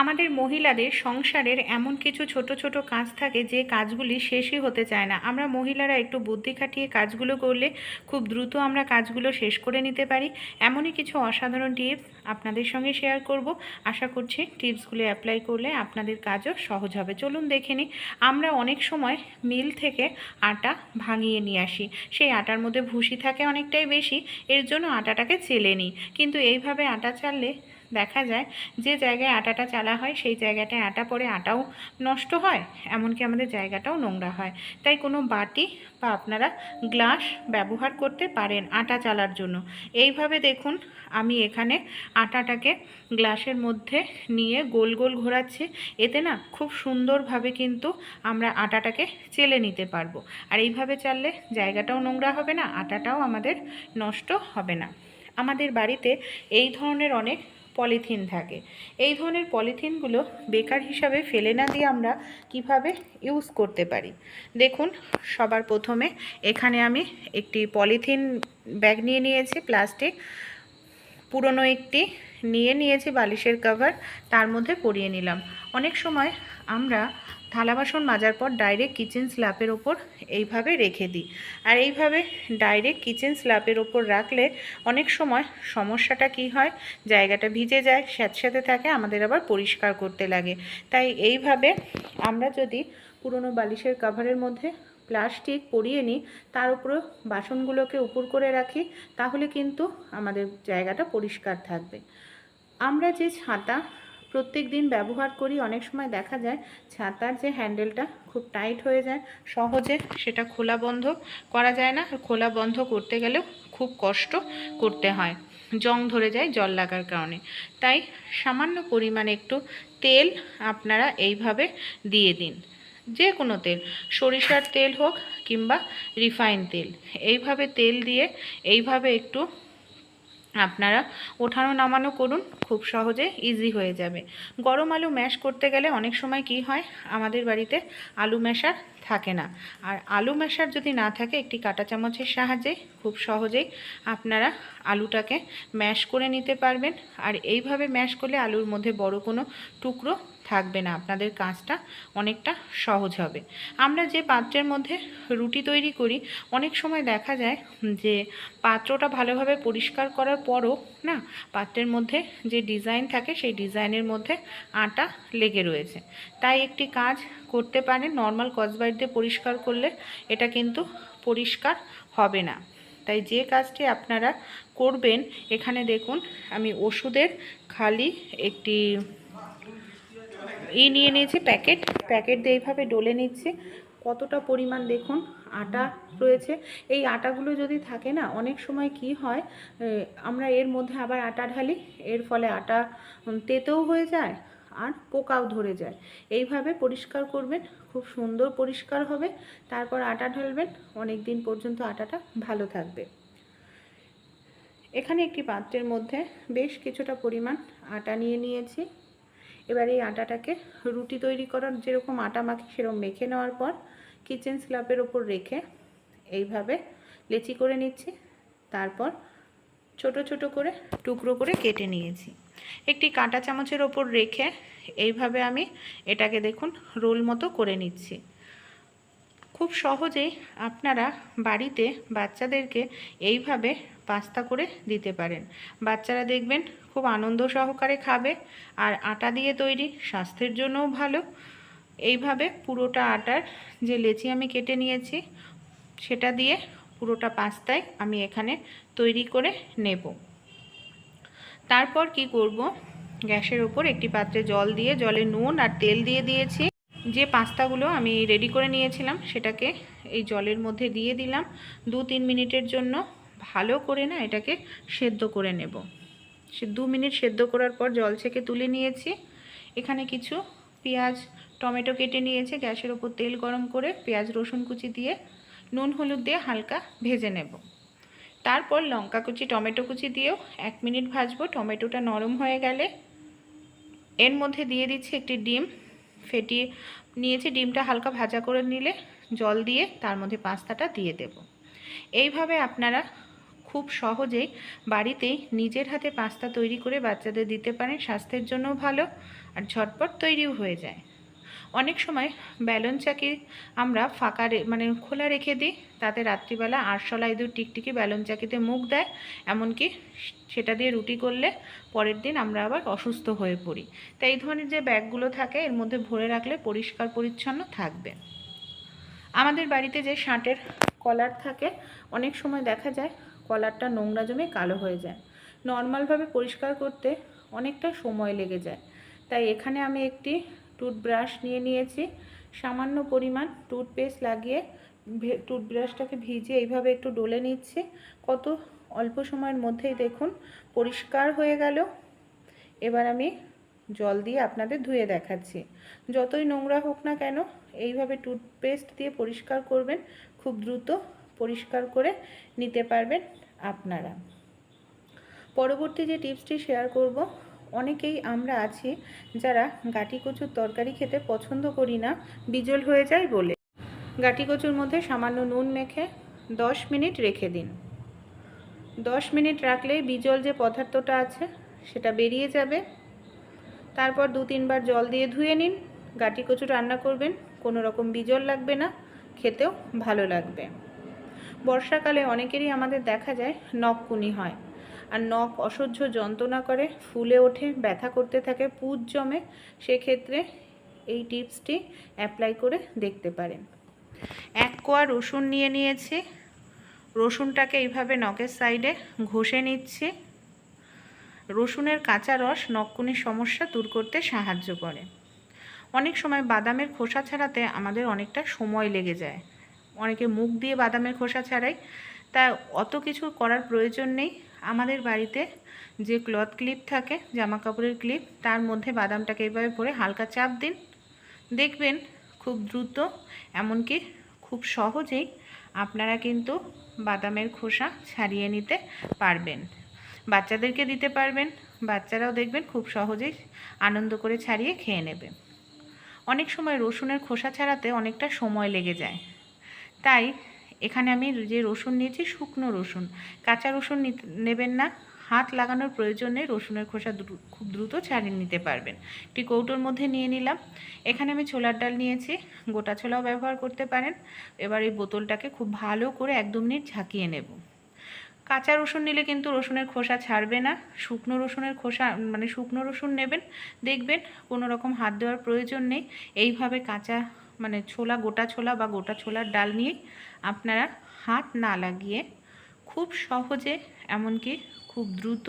আমাদের মহিলাদের সংসারের এমন কিছু ছোট ছোট কাজ থাকে যে কাজগুলি শেষই হতে চায় না। আমরা মহিলারা একটু বুদ্ধি খাটিয়ে কাজগুলো করলে খুব দ্রুত আমরা কাজগুলো শেষ করে নিতে পারি। এমনই কিছু অসাধারণ টিপস আপনাদের সঙ্গে শেয়ার করব। আশা করছি টিপসগুলো অ্যাপ্লাই করলে আপনাদের কাজও সহজ হবে। চলুন দেখে নিই। আমরা অনেক সময় মিল থেকে আটা ভাঙিয়ে নিয়ে আসি। সেই আটার মধ্যে ভুসি থাকে অনেকটাই বেশি, এর জন্য আটাটাকে চেলে নিই। কিন্তু এইভাবে আটা চাললে দেখা যায় যে জায়গায় আটাটা চালা হয়, সেই জায়গাটায় আটা পরে আটাও নষ্ট হয়, এমনকি আমাদের জায়গাটাও নোংরা হয়। তাই কোনো বাটি বা আপনারা গ্লাস ব্যবহার করতে পারেন আটা চালার জন্য। এইভাবে দেখুন, আমি এখানে আটাটাকে গ্লাসের মধ্যে নিয়ে গোল গোল ঘোরাচ্ছি। এতে না খুব সুন্দরভাবে কিন্তু আমরা আটাটাকে চেলে নিতে পারব। আর এইভাবে চাললে জায়গাটাও নোংরা হবে না, আটাটাও আমাদের নষ্ট হবে না। আমাদের বাড়িতে এই ধরনের অনেক পলিথিন থাকে। এই ধরনের পলিথিনগুলো বেকার হিসাবে ফেলে না দিয়ে আমরা কীভাবে ইউজ করতে পারি? দেখুন, সবার প্রথমে এখানে আমি একটি পলিথিন ব্যাগ নিয়ে নিয়েছি প্লাস্টিক পুরনো একটি নিয়ে নিয়েছি, বালিশের কভার তার মধ্যে পরিয়ে নিলাম। অনেক সময় আমরা থালা বাসন মাজার পর ডাইরেক্ট কিচেন স্ল্যাপের ওপর এইভাবে রেখে দিই। আর এইভাবে ডাইরেক্ট কিচেন স্ল্যাপের ওপর রাখলে অনেক সময় সমস্যাটা কি হয়? জায়গাটা ভিজে যায়, স্যাঁতস্যাঁতে থাকে, আমাদের আবার পরিষ্কার করতে লাগে। তাই এইভাবে আমরা যদি পুরনো বালিশের কাভারের মধ্যে প্লাস্টিক পরিয়ে নিই, তার উপরে বাসনগুলোকে উপর করে রাখি, তাহলে কিন্তু আমাদের জায়গাটা পরিষ্কার থাকবে। আমরা যে ছাতা প্রত্যেক দিন ব্যবহার করি, অনেক সময় দেখা যায় ছাতার যে হ্যান্ডেলটা খুব টাইট হয়ে যায়, সহজে সেটা খোলা বন্ধ করা যায় না। খোলা বন্ধ করতে গেলেও খুব কষ্ট করতে হয়, জং ধরে যায় জল লাগার কারণে। তাই সামান্য পরিমাণে একটু তেল আপনারা এইভাবে দিয়ে দিন। যে কোনো তেল, সরিষার তেল হোক কিংবা রিফাইন তেল, এইভাবে তেল দিয়ে এইভাবে একটু আপনারা ওঠানো নামানো করুন, খুব সহজে ইজি হয়ে যাবে। গরম আলু ম্যাশ করতে গেলে অনেক সময় কি হয়, আমাদের বাড়িতে আলু ম্যাশার থাকে না। আর আলু ম্যাশার যদি না থাকে, একটি কাঁটা চামচের সাহায্যে খুব সহজেই আপনারা আলুটাকে ম্যাশ করে নিতে পারবেন। আর এইভাবে ম্যাশ করলে আলুর মধ্যে বড় কোনো টুকরো থাকবে না, আপনাদের কাজটা অনেকটা সহজ হবে। আমরা যে পাত্রের মধ্যে রুটি তৈরি করি, অনেক সময় দেখা যায় যে পাত্রটা ভালোভাবে পরিষ্কার করার পরও না, পাত্রের মধ্যে যে ডিজাইন থাকে, সেই ডিজাইনের মধ্যে আটা লেগে রয়েছে। তাই একটি কাজ করতে পারেন, নর্মাল কসবাইট দিয়ে পরিষ্কার করলে এটা কিন্তু পরিষ্কার হবে না। তাই যে কাজটি আপনারা করবেন, এখানে দেখুন, আমি ওষুধের খালি একটি ই নিয়ে নিয়েছি প্যাকেট। প্যাকেট দিয়ে এইভাবে ডলে নিচ্ছি। কতটা পরিমাণ দেখুন, আটা রয়েছে। এই আটাগুলো যদি থাকে না, অনেক সময় কি হয় আমরা এর মধ্যে আবার আটা ঢালি, এর ফলে আটা তেতেও হয়ে যায় আর পোকাও ধরে যায়। এইভাবে পরিষ্কার করবেন, খুব সুন্দর পরিষ্কার হবে। তারপর আটা ঢালবেন অনেক দিন পর্যন্ত আটাটা ভালো থাকবে। এখানে একটি পাত্রের মধ্যে বেশ কিছুটা পরিমাণ আটা নিয়ে নিয়েছি। এবার এই আটাটাকে রুটি তৈরি করার যেরকম আটা মাখি সেরকম মেখে নেওয়ার পর কিচেন স্ল্যাপের ওপর রেখে এইভাবে লেচি করে নিচ্ছি। তারপর ছোট ছোট করে টুকরো করে কেটে নিয়েছি। একটি কাঁটা চামচের ওপর রেখে এইভাবে আমি এটাকে দেখুন রোল মতো করে নিচ্ছি। খুব সহজেই আপনারা বাড়িতে বাচ্চাদেরকে এইভাবে পাস্তা করে দিতে পারেন। বাচ্চারা দেখবেন খুব আনন্দ সহকারে খাবে। আর আটা দিয়ে তৈরি স্বাস্থ্যের জন্যও ভালো। এইভাবে পুরোটা আটার যে লেচি আমি কেটে নিয়েছি, সেটা দিয়ে পুরোটা পাস্তায় আমি এখানে তৈরি করে নেব। তারপর কি করব? গ্যাসের ওপর একটি পাত্রে জল দিয়ে, জলে নুন আর তেল দিয়ে দিয়েছি। যে পাস্তাগুলো আমি রেডি করে নিয়েছিলাম, সেটাকে এই জলের মধ্যে দিয়ে দিলাম। দু তিন মিনিটের জন্য ভালো করে না এটাকে সেদ্ধ করে নেব। দু মিনিট সেদ্ধ করার পর জল ছেঁকে তুলে নিয়েছি। এখানে কিছু পেঁয়াজ, টমেটো কেটে নিয়েছে, গ্যাসের ওপর তেল গরম করে পেঁয়াজ, রসুন কুচি দিয়ে নুন, হলুদ দিয়ে হালকা ভেজে নেব। তারপর লঙ্কা কুচি, টমেটো কুচি দিয়েও এক মিনিট ভাজবো। টমেটোটা নরম হয়ে গেলে এর মধ্যে দিয়ে দিচ্ছি একটি ডিম। ফেটিয়ে নিয়েছি, ডিমটা হালকা ভাজা করে নিলে জল দিয়ে তার মধ্যে পাস্তাটা দিয়ে দেব। এইভাবে আপনারা খুব সহজেই বাড়িতেই নিজের হাতে পাস্তা তৈরি করে বাচ্চাদের দিতে পারেন, স্বাস্থ্যের জন্যও ভালো আর ঝটপট তৈরিও হয়ে যায়। অনেক সময় ব্যালন চাকি আমরা ফাঁকা মানে খোলা রেখে দিই, তাতে রাত্রিবেলা আরশোলা ইঁদুর টিকটিকি ব্যালন চাকিতে মুখ দেয়, এমনকি সেটা দিয়ে রুটি করলে পরের দিন আমরা আবার অসুস্থ হয়ে পড়ি। তাই এই ধরনের যে ব্যাগগুলো থাকে, এর মধ্যে ভরে রাখলে পরিষ্কার পরিচ্ছন্ন থাকবে। আমাদের বাড়িতে যে শার্টের কলার থাকে, অনেক সময় দেখা যায় কলারটা নোংরা জমে কালো হয়ে যায়। নর্মালভাবে পরিষ্কার করতে অনেকটা সময় লেগে যায়। তাই এখানে আমি একটি টুথব্রাশ নিয়ে নিয়েছি। সামান্য পরিমাণ টুথপেস্ট লাগিয়ে টুথব্রাশটাকে ভিজিয়ে এইভাবে একটু ডলে নিচ্ছি। কত অল্প সময়ের মধ্যেই দেখুন পরিষ্কার হয়ে গেল। এবার আমি জল দিয়ে আপনাদের ধুয়ে দেখাচ্ছি। যতই নোংরা হোক না কেন, এইভাবে টুথপেস্ট দিয়ে পরিষ্কার করবেন খুব দ্রুত পরিষ্কার করে নিতে পারবেন আপনারা। পরবর্তী যে টিপসটি শেয়ার করব, অনেকেই আমরা আছি যারা গাটি কচুর তরকারি খেতে পছন্দ করি না, বিজল হয়ে যায় বলে। গাটি কচুর মধ্যে সামান্য নুন মেখে দশ মিনিট রেখে দিন। দশ মিনিট রাখলেই বিজল যে পদার্থটা আছে, সেটা বেরিয়ে যাবে। তারপর দু তিনবার জল দিয়ে ধুয়ে নিন। গাটি কচু রান্না করবেন, কোনো রকম বিজল লাগবে না, খেতেও ভালো লাগবে। বর্ষাকালে অনেকেরই আমাদের দেখা যায় নখকুনি হয়। আর নখ অসহ্য যন্ত্রণা করে, ফুলে ওঠে, ব্যথা করতে থাকে পুজ জমে, সেক্ষেত্রে এই টিপসটি অ্যাপ্লাই করে দেখতে পারেন। এক কোয়া রসুন নিয়ে নিয়েছি। রসুনটাকে এইভাবে নখের সাইডে ঘষে নিচ্ছি। রসুনের কাঁচা রস নখকুনির সমস্যা দূর করতে সাহায্য করে। অনেক সময় বাদামের খোসা ছাড়াতে আমাদের অনেকটা সময় লেগে যায়। অনেকে মুখ দিয়ে বাদামের খোসা ছাড়াই। তা অত কিছু করার প্রয়োজন নেই। আমাদের বাড়িতে যে ক্লথ ক্লিপ থাকে জামা কাপড়ের ক্লিপ, তার মধ্যে বাদামটাকে এইভাবে পরে হালকা চাপ দিন। দেখবেন খুব দ্রুত, এমনকি খুব সহজেই আপনারা কিন্তু বাদামের খোসা ছাড়িয়ে নিতে পারবেন। বাচ্চাদেরকে দিতে পারবেন, বাচ্চারাও দেখবেন খুব সহজেই আনন্দ করে ছাড়িয়ে খেয়ে নেবে। অনেক সময় রসুনের খোসা ছাড়াতে অনেকটা সময় লেগে যায়। তাই এখানে আমি যে রসুন নিয়েছি, শুকনো রসুন। কাঁচা রসুন নেবেন না। হাত লাগানোর প্রয়োজন রসুনের খোসা খুব দ্রুত ছাড়িয়ে নিতে পারবেন। একটি কৌটোর মধ্যে নিয়ে নিলাম। এখানে আমি ছোলার ডাল নিয়েছি। গোটা ছোলাও ব্যবহার করতে পারেন। এবার এই বোতলটাকে খুব ভালো করে এক দু মিনিট ঝাঁকিয়ে নেব। কাঁচা রসুন নিলে কিন্তু রসুনের খোসা ছাড়বে না। শুকনো রসুনের খোসা মানে শুকনো রসুন নেবেন। দেখবেন কোনো রকম হাত দেওয়ার প্রয়োজন নেই। এইভাবে কাঁচা মানে ছোলা, গোটা ছোলা বা গোটা ছোলার ডাল নিয়ে আপনারা হাত না লাগিয়ে খুব সহজে এমনকি খুব দ্রুত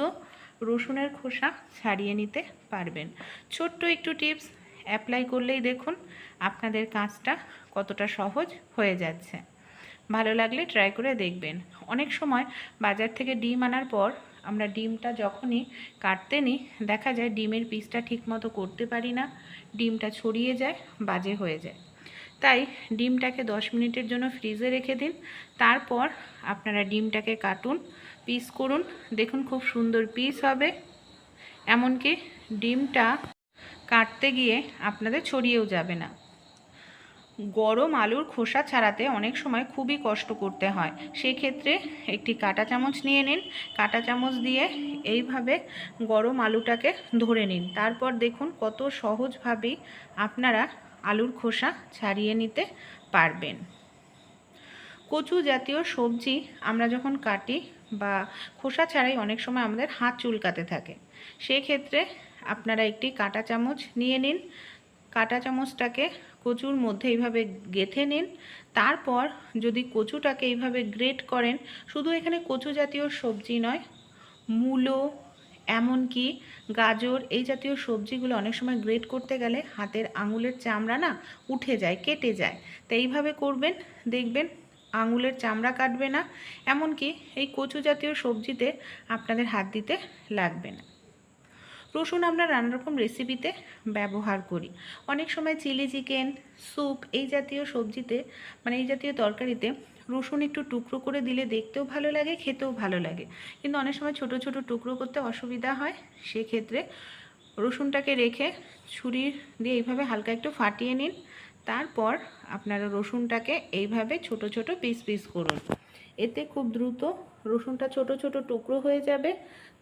রসুনের খোসা ছাড়িয়ে নিতে পারবেন। ছোট্ট একটু টিপস অ্যাপ্লাই করলেই দেখুন আপনাদের কাজটা কতটা সহজ হয়ে যাচ্ছে। ভালো লাগলে ট্রাই করে দেখবেন। অনেক সময় বাজার থেকে ডিম আনার পর আমরা ডিমটা যখনই কাটতে নিই, দেখা যায় ডিমের পিসটা ঠিকমতো করতে পারি না, ডিমটা ছড়িয়ে যায়, বাজে হয়ে যায়। তাই ডিমটাকে দশ মিনিটের জন্য ফ্রিজে রেখে দিন। তারপর আপনারা ডিমটাকে কাটুন পিস করুন। দেখুন খুব সুন্দর পিস হবে। এমনকি ডিমটা কাটতে গিয়ে আপনাদের ছড়িয়েও যাবে না। গরম আলুর খোসা ছাড়াতে অনেক সময় খুবই কষ্ট করতে হয়। সেক্ষেত্রে একটি কাঁটা চামচ নিয়ে নিন। কাঁটা চামচ দিয়ে এইভাবে গরম আলুটাকে ধরে নিন। তারপর দেখুন কত সহজভাবেই আপনারা আলুর খোসা ছাড়িয়ে নিতে পারবেন। কচু জাতীয় সবজি আমরা যখন কাটি বা খোসা ছাড়াই অনেক সময় আমাদের হাত চুলকাতে থাকে, সেক্ষেত্রে আপনারা একটি কাঁটা চামচ নিয়ে নিন। কাঁটা চামচটাকে কচুর মধ্যে এইভাবে গেঁথে নিন। তারপর যদি কচুটাকে এইভাবে গ্রেট করেন, শুধু এখানে কচু জাতীয় সবজি নয়, মূলো এমনকি গাজর, এই জাতীয় সবজিগুলো অনেক সময় গ্রেট করতে গেলে হাতের আঙুলের চামড়া না উঠে যায়, কেটে যায়। তো এইভাবে করবেন, দেখবেন আঙুলের চামড়া কাটবে না, এমনকি এই কচু জাতীয় সবজিতে আপনাদের হাত দিতে লাগবে না। রসুন আমরা নানা রকম রেসিপিতে ব্যবহার করি। অনেক সময় চিলি চিকেন স্যুপ এই জাতীয় সবজিতে মানে এই জাতীয় তরকারিতে রসুন একটু টুকরো করে দিলে দেখতেও ভালো লাগে, খেতেও ভালো লাগে। কিন্তু অনেক সময় ছোট ছোট টুকরো করতে অসুবিধা হয়, সেক্ষেত্রে রসুনটাকে রেখে ছুরি দিয়ে এইভাবে হালকা একটু ফাটিয়ে নিন। তারপর আপনারা রসুনটাকে এইভাবে ছোট ছোট পিস পিস করুন। এতে খুব দ্রুত রসুনটা ছোট ছোট টুকরো হয়ে যাবে।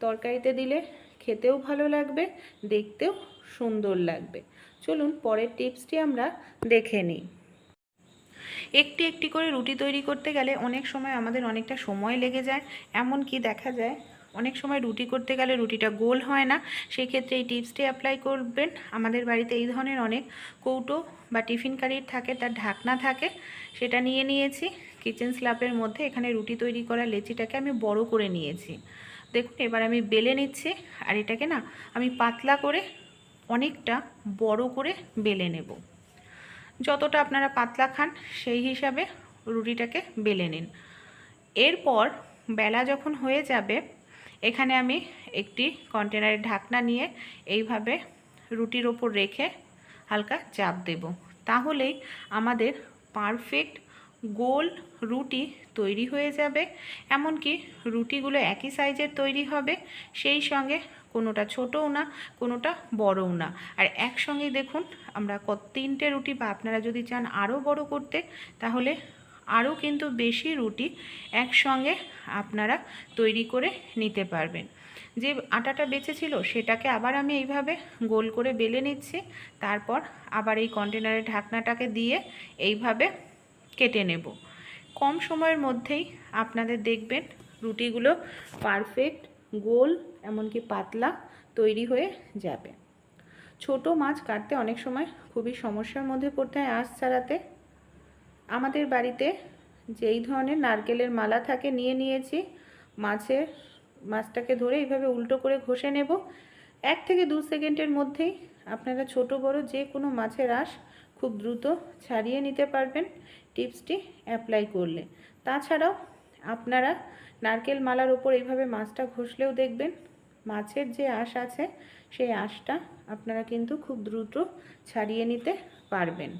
তরকারিতে দিলে খেতেও ভালো লাগবে, দেখতেও সুন্দর লাগবে। চলুন পরের টিপসটি আমরা দেখে নিই। একটি একটি করে রুটি তৈরি করতে গেলে অনেক সময় আমাদের অনেকটা সময় লেগে যায় এমন কি দেখা যায় অনেক সময় রুটি করতে গেলে রুটিটা গোল হয় না। সেই ক্ষেত্রে এই টিপসটি অ্যাপ্লাই করবেন। আমাদের বাড়িতে এই ধরনের অনেক কৌটো বা টিফিন কারির থাকে, তার ঢাকনা থাকে, সেটা নিয়ে নিয়েছি। কিচেন স্ল্যাপের মধ্যে এখানে রুটি তৈরি করা লেচিটাকে আমি বড় করে নিয়েছি। দেখুন, এবার আমি বেলে নিচ্ছি আর এটাকে না আমি পাতলা করে অনেকটা বড় করে বেলে নেব। যতটা আপনারা পাতলা খান, সেই হিসাবে রুটিটাকে বেলে নিন। এরপর বেলা যখন হয়ে যাবে, এখানে আমি একটি কন্টেনারের ঢাকনা নিয়ে এইভাবে রুটির ওপর রেখে হালকা চাপ দেব। তাহলেই আমাদের পারফেক্ট গোল রুটি তৈরি হয়ে যাবে, এমনকি রুটিগুলো একই সাইজের তৈরি হবে, সেই সঙ্গে কোনোটা ছোটও না, কোনোটা বড়ও না। আর একসঙ্গে দেখুন, আমরা কত তিনটে রুটি বা আপনারা যদি চান আরও বড় করতে, তাহলে আরও কিন্তু বেশি রুটি একসঙ্গে আপনারা তৈরি করে নিতে পারবেন। যে আটাটা বেঁচেছিল সেটাকে আবার আমি এইভাবে গোল করে বেলে নিচ্ছি, তারপর আবার এই কন্টেনারের ঢাকনাটাকে দিয়ে এইভাবে কেটে নেব। কম সময়ের মধ্যেই আপনাদের দেখবেন রুটিগুলো পারফেক্ট গোল, এমনকি পাতলা তৈরি হয়ে যাবে। ছোট মাছ কাটতে অনেক সময় খুবই সমস্যার মধ্যে পড়তে হয় আঁশ ছাড়াতে। আমাদের বাড়িতে যেই ধরনের নারকেলের মালা থাকে নিয়ে নিয়েছি, মাছের মাছটাকে ধরে এইভাবে উল্টো করে ঘষে নেব। এক থেকে দু সেকেন্ডের মধ্যেই আপনারা ছোট বড় যে কোনো মাছের আঁশ খুব দ্রুত ছাড়িয়ে নিতে পারবেন টিপসটি অ্যাপ্লাই করলে। তাছাড়াও আপনারা নারকেল মালার ওপর এইভাবে মাছটা ঘষলেও দেখবেন মাছের যে আঁশ আছে সেই আঁশটা আপনারা কিন্তু খুব দ্রুত ছাড়িয়ে নিতে পারবেন।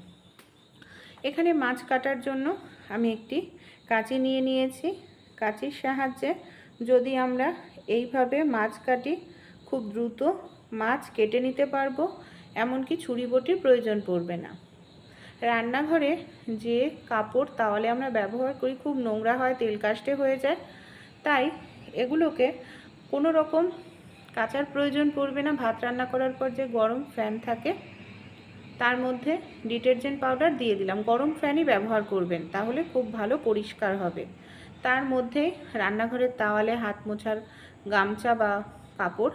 এখানে মাছ কাটার জন্য আমি একটি কাঁচি নিয়ে নিয়েছি। কাঁচির সাহায্যে যদি আমরা এইভাবে মাছ কাটি খুব দ্রুত মাছ কেটে নিতে পারব, এমনকি ছুরি বটির প্রয়োজন পড়বে না। রান্নাঘরে যে কাপড় তাওয়ালে আমরা ব্যবহার করি, খুব নোংরা হয়, তেল কাস্টে হয়ে যায়। তাই এগুলোকে কোনো রকম কাচার প্রয়োজন পড়বে না। ভাত রান্না করার পর যে গরম ফ্যান থাকে, তার মধ্যে ডিটারজেন্ট পাউডার দিয়ে দিলাম। গরম ফ্যানই ব্যবহার করবেন, তাহলে খুব ভালো পরিষ্কার হবে। তার মধ্যে রান্নাঘরের তাওয়ালে হাত মোছার গামছা বা কাপড়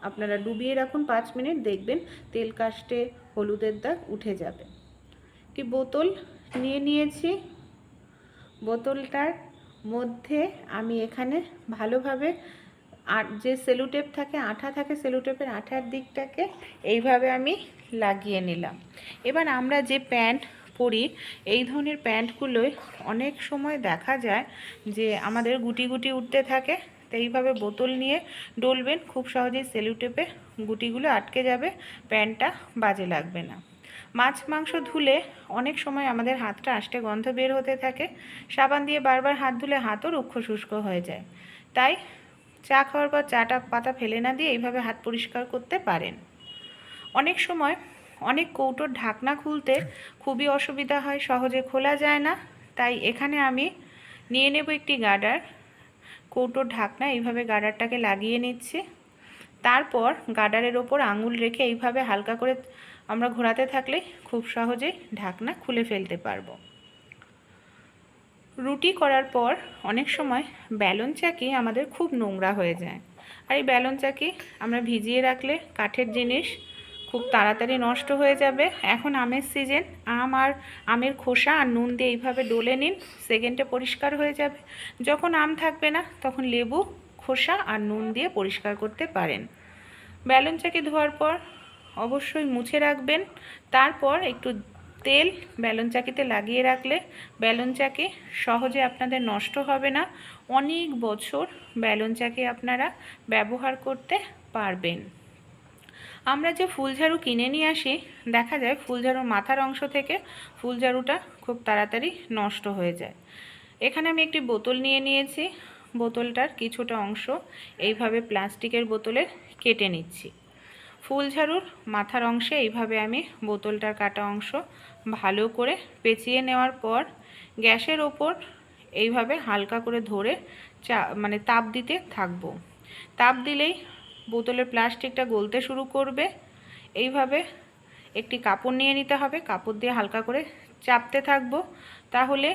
আপনারা ডুবিয়ে রাখুন, পাঁচ মিনিট দেখবেন তেল কাস্টে হলুদের দাগ উঠে যাবে। একটি বোতল নিয়ে নিয়েছি। বোতলটার মধ্যে আমি এখানে ভালোভাবে আর যে সেলুটেপ থাকে, আঠা থাকে, সেলুটেপের আঠার দিকটাকে এইভাবে আমি লাগিয়ে নিলাম। এবার আমরা যে প্যান্ট পরি, এই ধরনের প্যান্টগুলোয় অনেক সময় দেখা যায় যে আমাদের গুটি গুটি উঠতে থাকে, তো এইভাবে বোতল নিয়ে ডলবেন, খুব সহজেই সেলুটেপে গুটিগুলো আটকে যাবে, প্যান্টটা বাজে লাগবে না। মাছ মাংস ধুলে অনেক সময় আমাদের হাতটা আষ্টে গন্ধ বের হতে থাকে। সাবান দিয়ে বারবার হাত ধুলে হাতও রুক্ষ শুষ্ক হয়ে যায়। তাই চা খাওয়ার পর চাটা পাতা ফেলে না দিয়ে এইভাবে হাত পরিষ্কার করতে পারেন। অনেক সময় অনেক কৌটোর ঢাকনা খুলতে খুবই অসুবিধা হয়, সহজে খোলা যায় না। তাই এখানে আমি নিয়ে নেব একটি গার্ডার কৌটোর ঢাকনা এইভাবে গার্ডারটাকে লাগিয়ে নিচ্ছি। তারপর গার্ডারের ওপর আঙুল রেখে এইভাবে হালকা করে আমরা ঘোরাতে থাকলে খুব সহজেই ঢাকনা খুলে ফেলতে পারব। রুটি করার পর অনেক সময় ব্যালন চাকি আমাদের খুব নোংরা হয়ে যায়। আর এই ব্যালন চাকি আমরা ভিজিয়ে রাখলে কাঠের জিনিস খুব তাড়াতাড়ি নষ্ট হয়ে যাবে। এখন আমের সিজন, আম আর আমের খোসা আর নুন দিয়ে এইভাবে ডলে নিন, সেকেন্ডে পরিষ্কার হয়ে যাবে। যখন আম থাকবে না, তখন লেবু, খোসা আর নুন দিয়ে পরিষ্কার করতে পারেন। ব্যালন চাকি ধোয়ার পর অবশ্যই মুছে রাখবেন। তারপর একটু তেল ব্যালন চাকিতে লাগিয়ে রাখলে ব্যালন চাকি সহজে আপনাদের নষ্ট হবে না। অনেক বছর ব্যালন চাকি আপনারা ব্যবহার করতে পারবেন। আমরা যে ফুলঝাড়ু কিনে নিয়ে আসি, দেখা যায় ফুলঝাড়ুর মাথার অংশ থেকে ফুলঝাড়ুটা খুব তাড়াতাড়ি নষ্ট হয়ে যায়। এখানে আমি একটি বোতল নিয়ে নিয়েছি। বোতলটার কিছুটা অংশ এইভাবে প্লাস্টিকের বোতলে কেটে নিচ্ছি। ফুলঝাড়ুর মাথার অংশে এইভাবে আমি বোতলটার কাটা অংশ ভালো করে পেঁচিয়ে নেওয়ার পর গ্যাসের ওপর এইভাবে হালকা করে ধরে চা মানে তাপ দিতে থাকব। তাপ দিলেই বোতলের প্লাস্টিকটা গলতে শুরু করবে। এইভাবে একটি কাপড় নিয়ে নিতে হবে। কাপড় দিয়ে হালকা করে চাপতে থাকব। তাহলে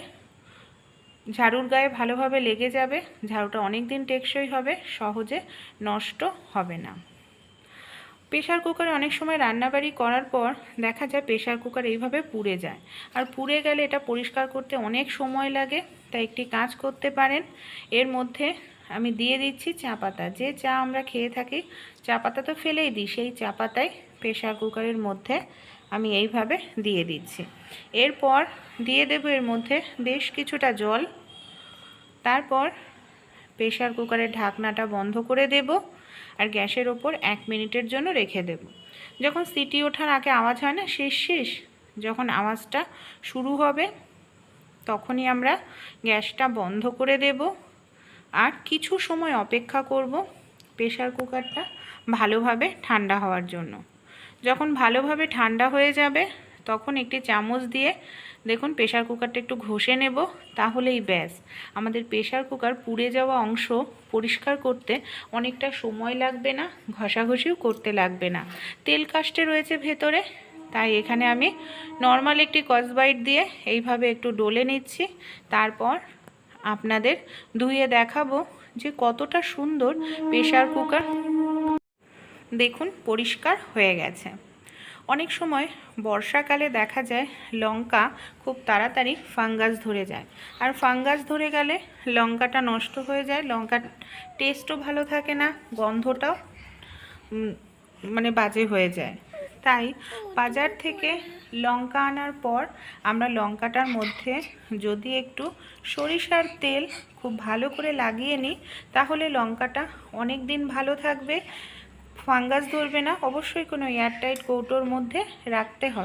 ঝাড়ুর গায়ে ভালোভাবে লেগে যাবে। ঝাড়ুটা অনেক দিন টেকসই হবে, সহজে নষ্ট হবে না। প্রেশার কুকারে অনেক সময় রান্নাবাড়ি করার পর দেখা যায় প্রেশার কুকার এইভাবে পুড়ে যায়। আর পুড়ে গেলে এটা পরিষ্কার করতে অনেক সময় লাগে, তাই একটি কাজ করতে পারেন। এর মধ্যে আমি দিয়ে দিচ্ছি চা পাতা। যে চা আমরা খেয়ে থাকি, চা পাতা তো ফেলেই দিই, সেই চা পাতায় প্রেশার কুকারের মধ্যে আমি এইভাবে দিয়ে দিচ্ছি। এরপর দিয়ে দেবো এর মধ্যে বেশ কিছুটা জল। তারপর প্রেশার কুকারের ঢাকনাটা বন্ধ করে দেব। আর গ্যাসের ওপর এক মিনিটের জন্য রেখে দেব। যখন সিটি ওঠার আগে আওয়াজ হয় না, শেষ শেষ, যখন আওয়াজটা শুরু হবে, তখনই আমরা গ্যাসটা বন্ধ করে দেব। আর কিছু সময় অপেক্ষা করব প্রেশার কুকারটা ভালোভাবে ঠান্ডা হওয়ার জন্য। যখন ভালোভাবে ঠান্ডা হয়ে যাবে তখন একটি চামচ দিয়ে দেখুন প্রেশার কুকারটা একটু ঘষে নেব, তাহলেই ব্যাস। আমাদের প্রেশার কুকার পুড়ে যাওয়া অংশ পরিষ্কার করতে অনেকটা সময় লাগবে না, ঘষাঘষিও করতে লাগবে না। তেল কাস্টে রয়েছে ভেতরে, তাই এখানে আমি নর্মাল একটি কসবাইট দিয়ে এইভাবে একটু ডলে নিচ্ছি। তারপর আপনাদের ধুয়ে দেখাবো যে কতটা সুন্দর প্রেশার কুকার দেখুন পরিষ্কার হয়ে গেছে। অনেক সময় বর্ষাকালে দেখা যায় লঙ্কা খুব তাড়াতাড়ি ফাঙ্গাস ধরে যায়। আর ফাঙ্গাস ধরে গেলে লঙ্কাটা নষ্ট হয়ে যায়, লঙ্কার টেস্টও ভালো থাকে না, গন্ধটাও মানে বাজে হয়ে যায়। তাই বাজার থেকে লঙ্কা আনার পর আমরা লঙ্কাটার মধ্যে যদি একটু সরিষার তেল খুব ভালো করে লাগিয়ে নিই, তাহলে লঙ্কাটা অনেক দিন ভালো থাকবে ফাঙ্গাস ধরবে না অবশ্যই কোনো এয়ারটাইট কৌটোর মধ্যে রাখতে হবে।